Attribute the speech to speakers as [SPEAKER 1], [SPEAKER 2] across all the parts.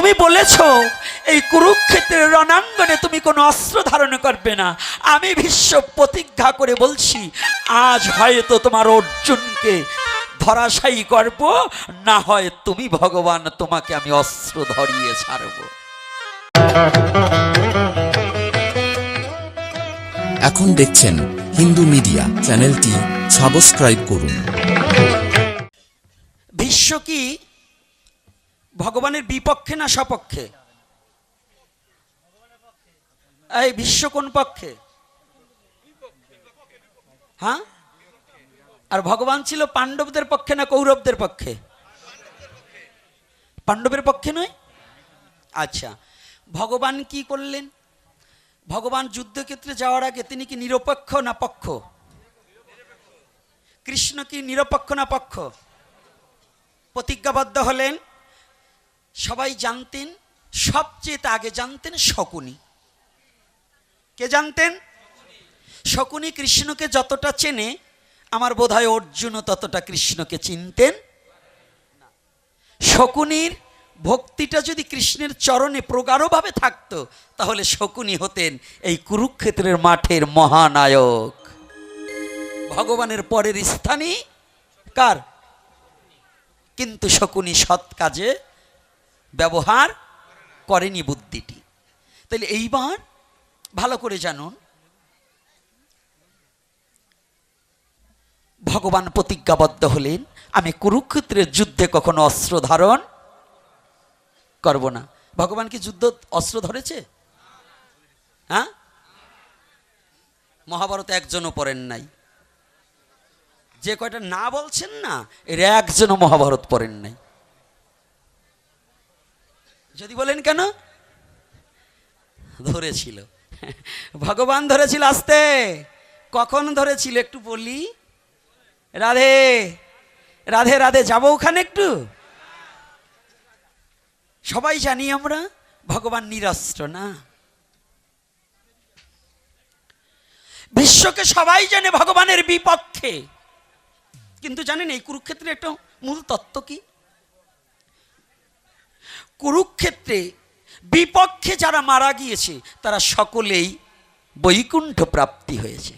[SPEAKER 1] তুমি বলেছ এই কুরুক্ষেত্রের রণাঙ্গনে তুমি কোনো অস্ত্র ধারণ করবে না। আমি ভীষ্ম প্রতিজ্ঞা করে বলছি আজ হয়তো তোমার অর্জুনকে ধরাশায়ী করব না হয় তুমি ভগবান তোমাকে আমি অস্ত্র ধরিয়ে ছাড়বো।
[SPEAKER 2] এখন দেখছেন হিন্দু মিডিয়া চ্যানেলটি সাবস্ক্রাইব করুন।
[SPEAKER 1] ভীষ্ম কি ভগবানের বিপক্ষে না সপক্ষে? এই ভীষ্ম কোন পক্ষে? হ্যাঁ? আর ভগবান ছিল পাণ্ডবদের পক্ষে না কৌরবদের পক্ষে? পাণ্ডবের পক্ষে নয়? আচ্ছা ভগবান কি করলেন? ভগবান যুদ্ধক্ষেত্রে যাওয়ার আগে তিনি কি নিরপেক্ষ না পক্ষ? কৃষ্ণ কি নিরপেক্ষ না পক্ষ? প্রতিজ্ঞাবদ্ধ হলেন? সবাই জানতেন, সবচেয়ে আগে জানতেন শকুনি। কে জানতেন? শকুনি কৃষ্ণকে যতটা চেনে, আমার বোধ হয় অর্জুনও ততটা কৃষ্ণকে চিনতেন শকুনির ভক্তিটা যদি কৃষ্ণের চরণে প্রগাঢ়ভাবে থাকতো, তাহলে শকুনি হতেন এই কুরুক্ষেত্রের মাঠের মহানায়ক। ভগবানের পরের স্থানই কার? কিন্তু শকুনি সৎ কাজে ব্যবহার করেনি বুদ্ধিটি। তাহলে এইবার ভালো করে জানুন, ভগবান প্রতিজ্ঞাবদ্ধ হলেন, আমি কুরুক্ষেত্রের যুদ্ধে কখনো অস্ত্র ধারণ করব না। ভগবান কি যুদ্ধ অস্ত্র ধরেছে? হ্যাঁ? মহাভারত একজনও পড়েন নাই। যে কয়টা না বলছেন না, এর একজনও মহাভারত পড়েন নাই। যদি বলেন কেন? ধরেছিল। ভগবান ধরেছিল আসতে। কখন ধরেছিল একটু বলি? রাধে রাধে রাধে, যাব ওখানে একটু? সবাই জানি আমরা, ভগবান নিরস্ত্র না। বিশ্বকে সবাই জানে ভগবানের বিপক্ষে। কিন্তু জানেন এই কুরুক্ষেত্রে একটা মূল তত্ত্ব কি? কুরুক্ষেত্রে বিপক্ষে যারা মারা গিয়েছে, তারা সকলেই বৈকুণ্ঠ প্রাপ্তি হয়েছে।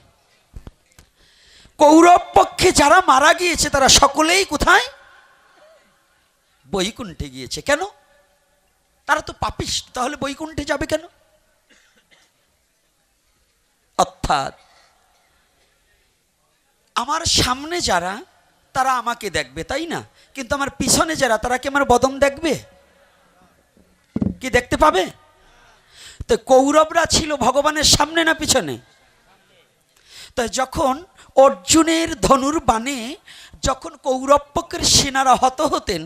[SPEAKER 1] কৌরব পক্ষে যারা মারা গিয়েছে, তারা সকলেই কোথায়? বৈকুণ্ঠে গিয়েছে। কেন? তারা তো পাপিস তাহলে বৈকুণ্ঠে যাবে কেন? অর্থাৎ আমার সামনে যারা, তারা আমাকে দেখবে, তাই না? কিন্তু আমার পিছনে যারা, তারা কি আমার বদন দেখবে? কি দেখতে পাবে? তো কৌরবরা ছিল ভগবানের সামনে না পিছনে? তাই যখন অর্জুনের ধনুর বাণে যখন কৌরব পক্ষের সেনারা হত হতেন,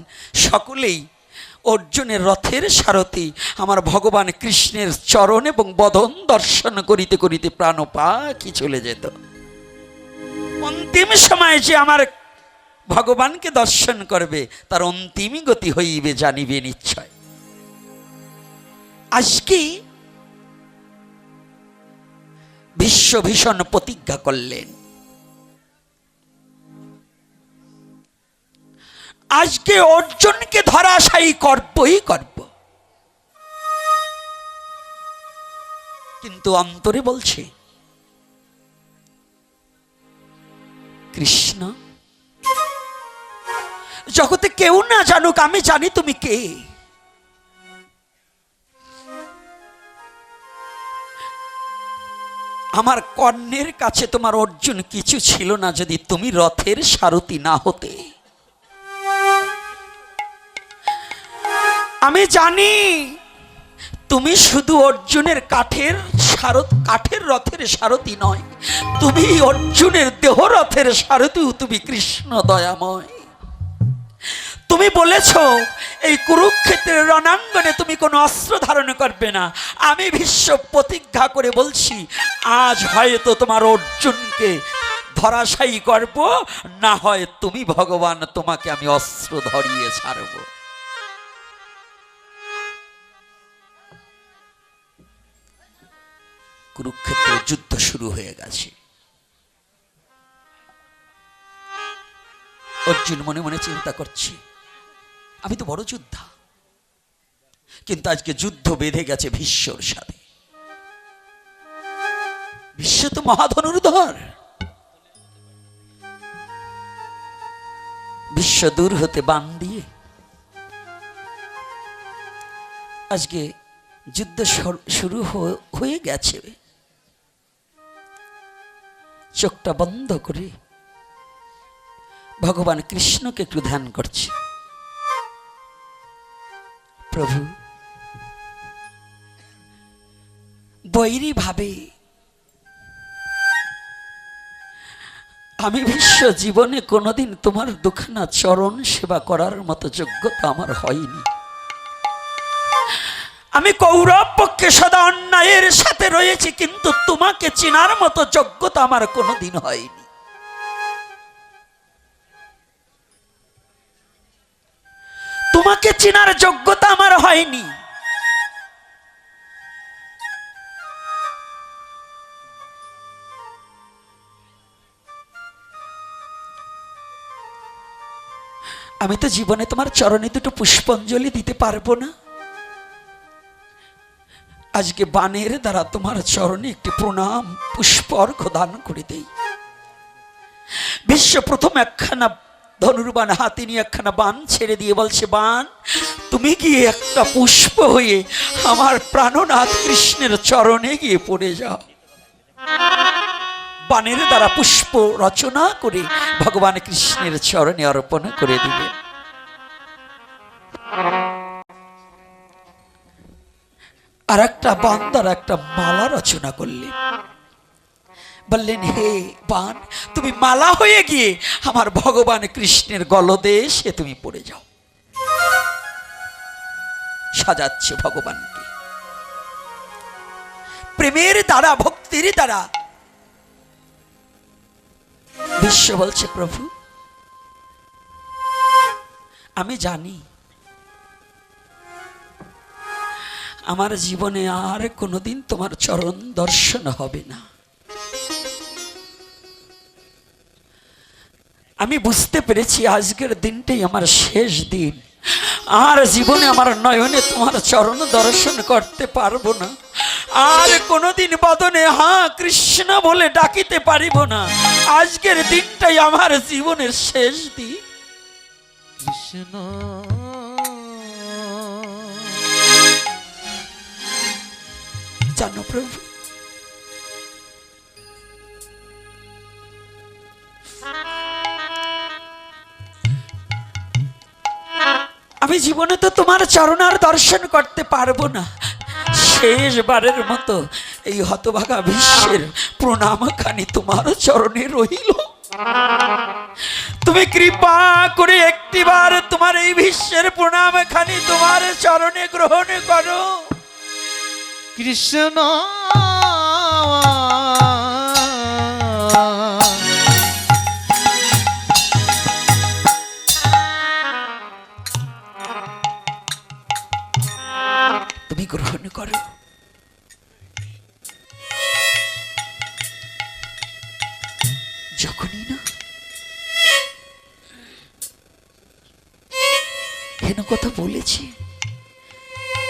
[SPEAKER 1] সকলেই অর্জুনের রথের সারথি আমার ভগবান কৃষ্ণের চরণ এবং বদন দর্শন করিতে করিতে প্রাণ পাখি চলে যেত। অন্তিম সময় যে আমার ভগবানকে দর্শন করবে, তার অন্তিম গতি হইবে জানিবে নিশ্চয়। আজকে বিশ্ব ভীষণ প্রতিজ্ঞা করলেন। আজকে অর্জুনকে ধরাশায়ী করবই করব। কিন্তু অন্তরে বলছে, কৃষ্ণ, জগতে কেউ না জানুক আমি জানি তুমি কে। আমার কর্ণের কাছে তোমার অর্জুন কিছু ছিল না যদি তুমি রথের সারথি না হতে। আমি জানি তুমি শুধু অর্জুনের কাঠের সারথ, কাঠের রথের সারথি নয়, তুমি অর্জুনের দেহ রথের সারথিও, তুমি কৃষ্ণ দয়াময়। তুমি বলেছ, এই কুরুক্ষেত্রের রণাঙ্গনে তুমি কোনো অস্ত্র ধারণ করবে না। আমি ভীষ্ম প্রতিজ্ঞা করে বলছি, আজ হয়তো তোমার অর্জুনকে ধরাশায়ী করব, না হয় তুমি ভগবান তোমাকে আমি অস্ত্র ধরিয়ে ছাড়ব। কুরুক্ষেত্রের যুদ্ধ শুরু হয়ে গেছে। অর্জুন মনে মনে চিন্তা করছি আমি তো বড় যোদ্ধা। কিন্তু আজকে যুদ্ধ বেঁধে গেছে বিশ্বর সাথে। বিশ্ব তো মহাধনুর্ধর। বিশ্ব দূর হতে বান দিয়ে। আজকে যুদ্ধ শুরু হয়ে গেছে। চোখটা বন্ধ করে ভগবান কৃষ্ণকে একটু ধ্যান করছে। প্রভু। বৈরী ভাবে আমি বিশ্ব জীবনে কোনোদিন তোমার দুখানা চরণ সেবা করার মতো যোগ্যতা আমার হয়নি। আমি কৌরব পক্ষে সদা অন্যায়ের সাথে রয়েছি, কিন্তু তোমাকে চেনার মতো যোগ্যতা আমার কোনোদিন হয়নি। তোমাকে চেনার যোগ্যতা আমার হয়নি। আমি তো জীবনে তোমার চরণে দুটো পুষ্পাঞ্জলি দিতে পারব না। আজকে বানের দ্বারা তোমার চরণে একটি প্রণাম, পুষ্পর্ঘ দান করে দেই। বিশ্ব প্রথম একখানা ধনুর্বান হাতে নিয়ে একখানা বান ছেড়ে দিয়ে বলছে, বান, তুমি গিয়ে একটা পুষ্প হয়ে আমার প্রাণনাথ কৃষ্ণের চরণে গিয়ে পড়ে যাও। বানের দ্বারা পুষ্প রচনা করে ভগবান কৃষ্ণের চরণে অর্পণ করে দিবে। আর একটা বান দ্বারা একটা মালা রচনা করলেন। বললেন, হে বান তুমি মালা হয়ে গিয়ে আমার ভগবান কৃষ্ণের গলদেশে তুমি পড়ে যাও। সাজাচ্ছে ভগবানকে। প্রেমের দ্বারা, ভক্তির দ্বারা। বিশ্ব বলছে, প্রভু, আমি জানি আমার জীবনে আর কোনোদিন তোমার চরণ দর্শন হবে না। আমি বুঝতে পেরেছি আজকের দিনটাই আমার শেষ দিন। আর জীবনে আমার নয়নে তোমার চরণ দর্শন করতে পারব না। আর কোনোদিন বদনে হা কৃষ্ণ বলে ডাকিতে পারিব না। আজকের দিনটাই আমার জীবনের শেষ দিন।
[SPEAKER 3] কৃষ্ণ।
[SPEAKER 1] জানো প্রভু আমি জীবনে তো তোমার চরণার দর্শন করতে পারব না। শেষবারের মতো এই হতভাগা বিশ্বের প্রণামখানি তোমার চরণে রহিল। তুমি কৃপা করে একটিবার তোমার এই বিশ্বের প্রণামখানি তোমার চরণে গ্রহণ করো।
[SPEAKER 3] কৃষ্ণ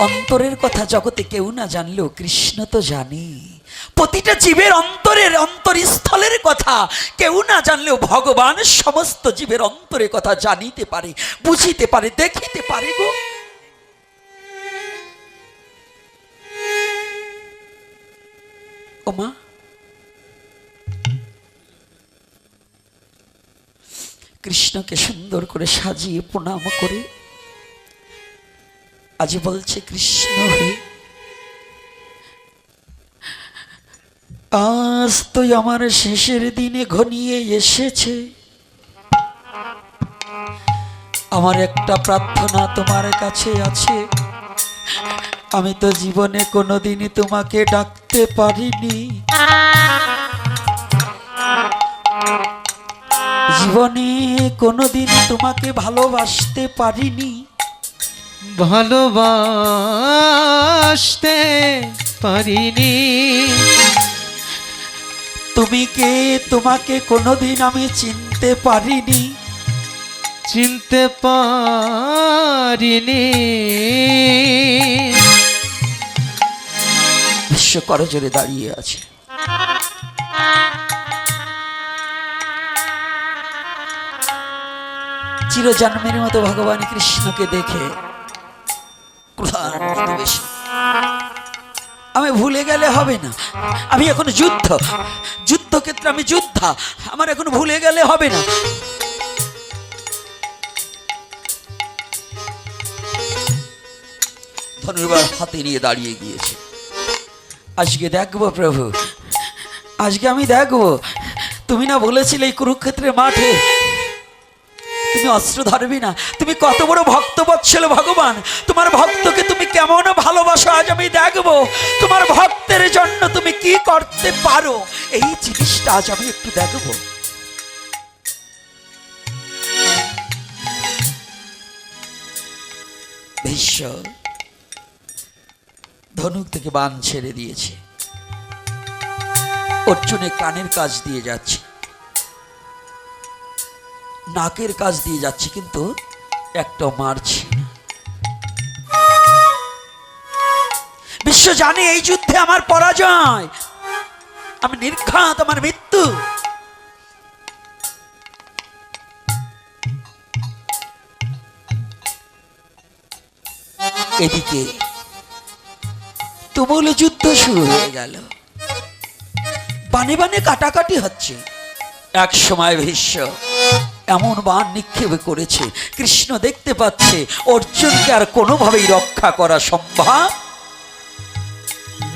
[SPEAKER 1] অন্তরের কথা জগতে কেউ না জানলেও কৃষ্ণ তো জানে। প্রতিটা জীবের অন্তরের অন্তরস্থলের কথা কেউ না জানলেও ভগবান সমস্ত জীবের অন্তরের কথা জানিতে পারে, বুঝিতে পারে, দেখিতে পারে গো। ওমা। কৃষ্ণকে সুন্দর করে সাজিয়ে প্রণাম করে আজ বলছে কৃষ্ণ হে, আজ তো আমার শেষের দিনে ঘনিয়ে এসেছে। আমার একটা প্রার্থনা তোমার কাছে আছে। আমি তো জীবনে কোনোদিনই তোমাকে ডাকতে পারিনি। জীবনে কোনোদিন তোমাকে ভালোবাসতে পারিনি।
[SPEAKER 3] ভালোবাসতে পারিনি।
[SPEAKER 1] তুমি কে? তোমাকে কোনোদিন আমি চিনতে পারিনি।
[SPEAKER 3] চিনতে পারিনি।
[SPEAKER 1] বিশ্ব করজোরে দাঁড়িয়ে আছে। চিরজন্মের মতো ভগবান কৃষ্ণকে দেখে আমি ভুলে গেলে হবে না। আমি এখন যুদ্ধ। যুদ্ধক্ষেত্রে আমি যোদ্ধা। আমার এখন ভুলে গেলে হবে না। হাতে নিয়ে দাঁড়িয়ে গিয়েছে। আজকে দেখব প্রভু। আজকে আমি দেখব। তুমি না বলেছিলে এই কুরুক্ষেত্রের মাঠে তুমি অস্ত্র ধরবি না। তুমি কত বড় ভক্ত বৎসল ভগবান। তোমার ভক্তকে তুমি কেমন ভালোবাসো আজ আমি দেখব। তোমার ভক্তের জন্য তুমি কি করতে পারো? এই জিনিসটা আজ আমি একটু দেখব। ধনুক থেকে বান ছেড়ে দিয়েছে। অর্জুনে কানের কাজ দিয়ে যাচ্ছে। নাকের কাজ দিয়ে যাচ্ছে, কিন্তু একটা মারছি বিশ্ব জানে এই যুদ্ধে আমার পরাজয়। আমি নির্ঘাত আমার মৃত্যু। এদিকে তুমুল যুদ্ধ শুরু হয়ে গেল। বানে বানে কাটাকাটি হচ্ছে। এক সময় ভীষ্ম এমন বান নিক্ষেপ করেছে, কৃষ্ণ দেখতে পাচ্ছে, অর্জুনকে আর কোনোভাবেই রক্ষা করা সম্ভব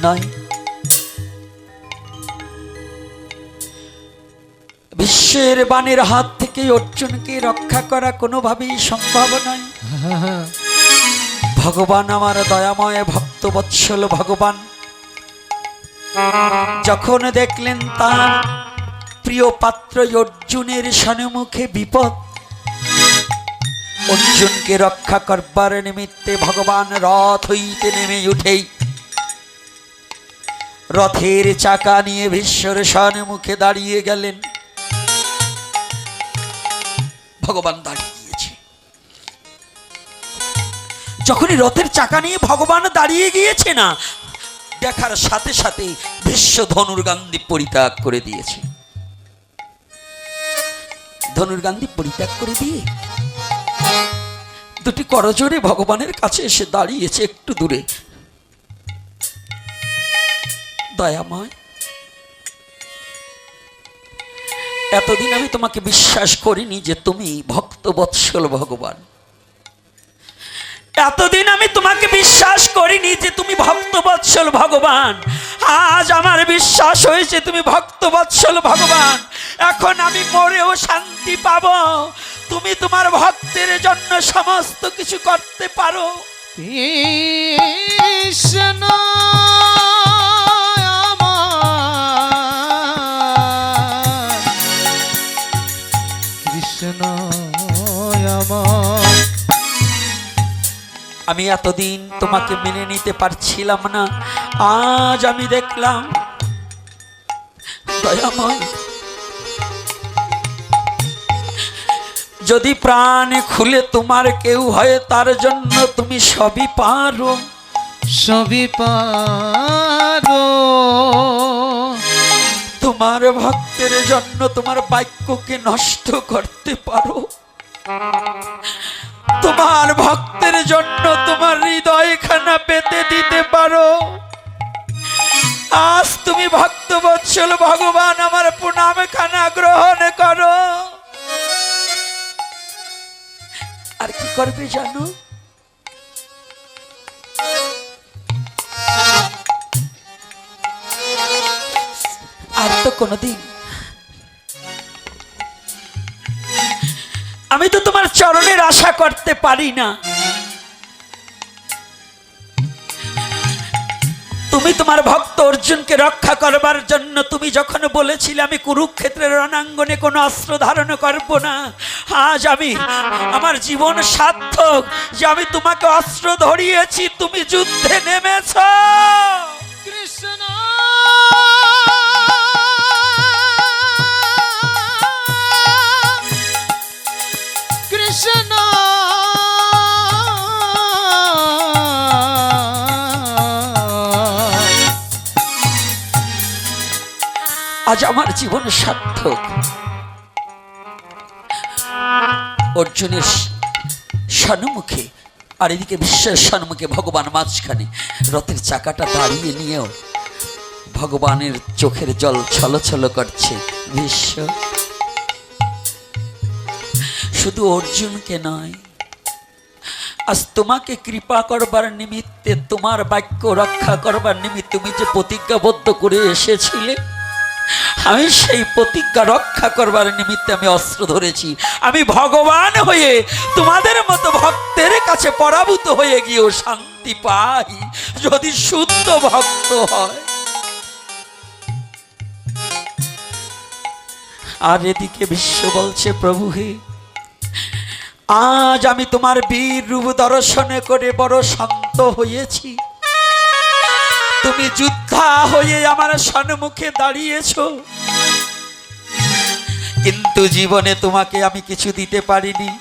[SPEAKER 1] নয়। বিশ্বের বানের হাত থেকে অর্জুনকে রক্ষা করা কোনোভাবেই সম্ভব নয়। ভগবান আমার দয়াময় ভক্ত বৎসল ভগবান। যখন দেখলেন তার প্রিয় পাত্র অর্জুনের সন্মুখে বিপদ। অর্জুনকে রক্ষা করবার নিমিত্তে ভগবান রথ হইতে নেমে উঠেই রথের চাকা নিয়ে ভীষ্মর সন্মুখে দাঁড়িয়ে গেলেন। ভগবান দাঁড়িয়ে গিয়েছে। যখনই রথের চাকা নিয়ে ভগবান দাঁড়িয়ে গিয়েছে না, দেখার সাথে সাথে ভীষ্ম ধনুর গান্ধী পরিত্যাগ করে দিয়েছে। ধনুর গান্ধী পরিত্যাগ করে দিয়ে দুটি করজোরে ভগবানের কাছে এসে দাঁড়িয়েছে একটু দূরে। দয়াময়, এতদিন আমি তোমাকে বিশ্বাস করিনি যে তুমি ভক্ত বৎসল ভগবান। এতদিন আমি তোমাকে বিশ্বাস করিনি যে তুমি ভক্ত বৎসল ভগবান। আজ আমার বিশ্বাস হয়েছে, তুমি ভক্ত বৎসল ভগবান। এখন আমি মরেও শান্তি পাব। তুমি তোমার ভক্তের জন্য সমস্ত কিছু করতে পারো।
[SPEAKER 3] কৃষ্ণ
[SPEAKER 1] আমি এতদিন তোমাকে মেনে নিতে পারছিলাম না। আজ আমি দেখলাম দয়াময় যদি প্রাণ খুলে তোমার কেউ হয় তার জন্য তুমি সবই পারো।
[SPEAKER 3] সবই পারো।
[SPEAKER 1] তোমার ভক্তের জন্য তোমার বাক্যকে নষ্ট করতে পারো। তোমার ভক্তের জন্য তোমার হৃদয়খানা পেতে দিতে পারো। আজ তুমি ভক্ত বৎসল ভগবান, আমার প্রণাম খানা গ্রহণ করো। আর কি করবে জানো? আর তো কোনোদিন আমি তো তোমার চরণের আশা করতে পারি না। তুমি তোমার ভক্ত অর্জুনকে রক্ষা করবার জন্য তুমি যখন বলেছিলে আমি কুরুক্ষেত্রের রণাঙ্গনে কোনো অস্ত্র ধারণ করব না, আজ আমি আমার জীবন সার্থক যে আমি তোমাকে অস্ত্র ধরিয়েছি, তুমি যুদ্ধে নেমেছ।
[SPEAKER 3] কৃষ্ণ
[SPEAKER 1] আজ আমার জীবন সার্থক। অর্জুনের সম্মুখে আর এদিকে বিশ্বের সম্মুখে ভগবান মাঝখানে রথের চাকাটা দাঁড়িয়ে নিয়েও ভগবানের চোখের জল ছলছল করছে বিশ্ব। শুধু অর্জুনকে নয়, আজ তোমাকে কৃপা করবার নিমিত্তে, তোমার বাক্য রক্ষা করবার নিমিত্তে তুমি যে প্রতিজ্ঞাবদ্ধ করে এসেছিলে আমি সেই প্রতিজ্ঞা রক্ষা করবার নিমিত্তে আমি অস্ত্র ধরেছি। আমি ভগবান হয়ে তোমাদের মতো ভক্তের কাছে পরাভূত হয়ে গিয়েও শান্তি পাই, যদি শুদ্ধ ভক্ত হয়। আর এদিকে বিশ্ব বলছে, প্রভু হে, আজ আমি তোমার বীর রূপ দর্শনে করে বড় শান্ত হয়েছি। তুমি যোদ্ধা হয়ে আমার সম্মুখে দাঁড়িয়েছ। কিন্তু জীবনে তোমাকে আমি কিছু দিতে পারিনি।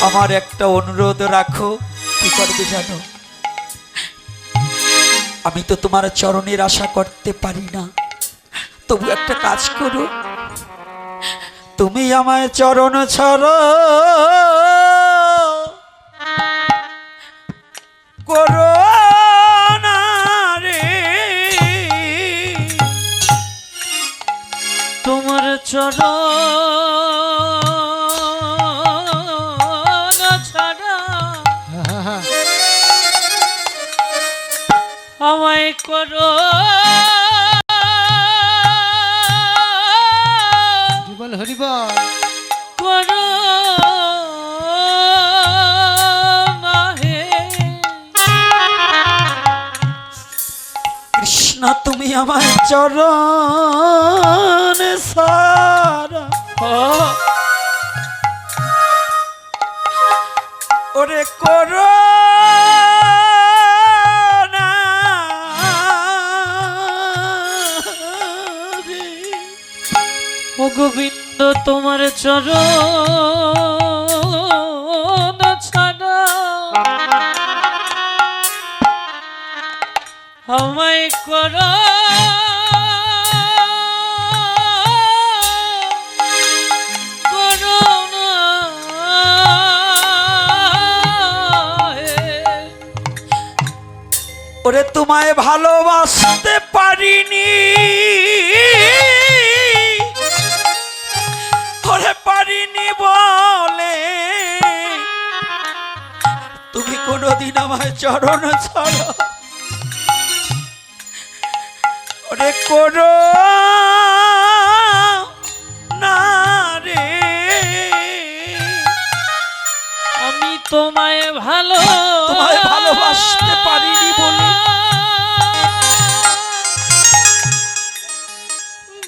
[SPEAKER 1] আমার একটা অনুরোধ রাখো, কি করবে জানো? আমি তো তোমার চরণের আশা করতে পারি না। তবু একটা কাজ করো। তুমি আমায় চরণ ছড়। করো।
[SPEAKER 3] চরণ আমায় করো।
[SPEAKER 1] আমায় চরণ সারা। ওরে করো
[SPEAKER 3] গোবিন্দ তোমার চরণ
[SPEAKER 1] ওরে তোমায় ভালোবাসতে পারিনি। ওরে পারিনি বলে। তুমি কোনোদিন আমার চরণ ছাড়ো। করো
[SPEAKER 3] তোমায় ভালো
[SPEAKER 1] তোমায় ভালোবাসতে পারিনি বলে।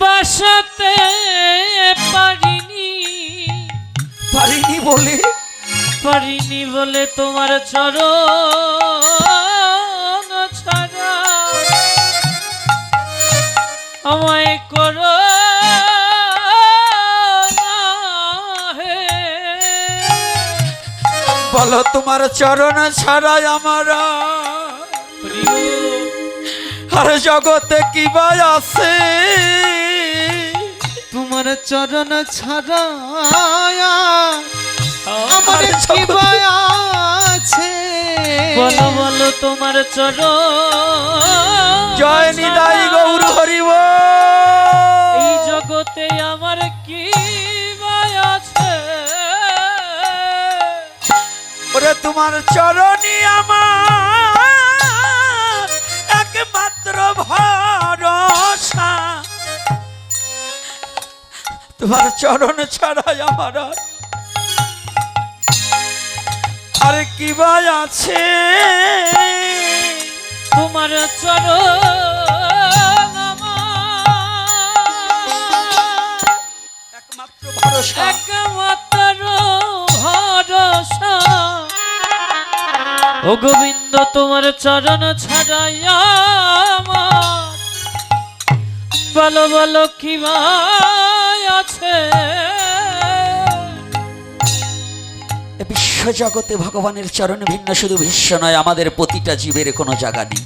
[SPEAKER 3] বাসাতে পারিনি।
[SPEAKER 1] পারিনি বলে?
[SPEAKER 3] পারিনি বলে তোমার চরণ ছাড়া। আমায় করো
[SPEAKER 1] বলো তোমার চরণ ছাড়াই আমার। আর জগতে কি বাই আছে?
[SPEAKER 3] তোমার চরণ ছাড়া
[SPEAKER 1] আমার
[SPEAKER 3] কি
[SPEAKER 1] জগতে-
[SPEAKER 3] আছে? বলো বলো তোমার চরণ
[SPEAKER 1] জয় নিদাই গৌর হরিব।
[SPEAKER 3] এই জগতে আমার
[SPEAKER 1] ওরে তোমার চরণই আমার একমাত্র ভরসা। তোমার চরণ ছাড়াই আমার আর- কি বাই আছে?
[SPEAKER 3] তোমার চরণ আমার
[SPEAKER 1] একমাত্র ভরসা।
[SPEAKER 3] একমাত্র ও গোবিন্দ তোমার চরণ ছাড়াইয়া বলো বলো, কি আছে?
[SPEAKER 1] বিশ্বজগতে বিশ্ব জগতে ভগবানের চরণ ভিন্ন, শুধু বিশ্ব নয়, আমাদের প্রতিটা জীবের কোনো জায়গা নেই।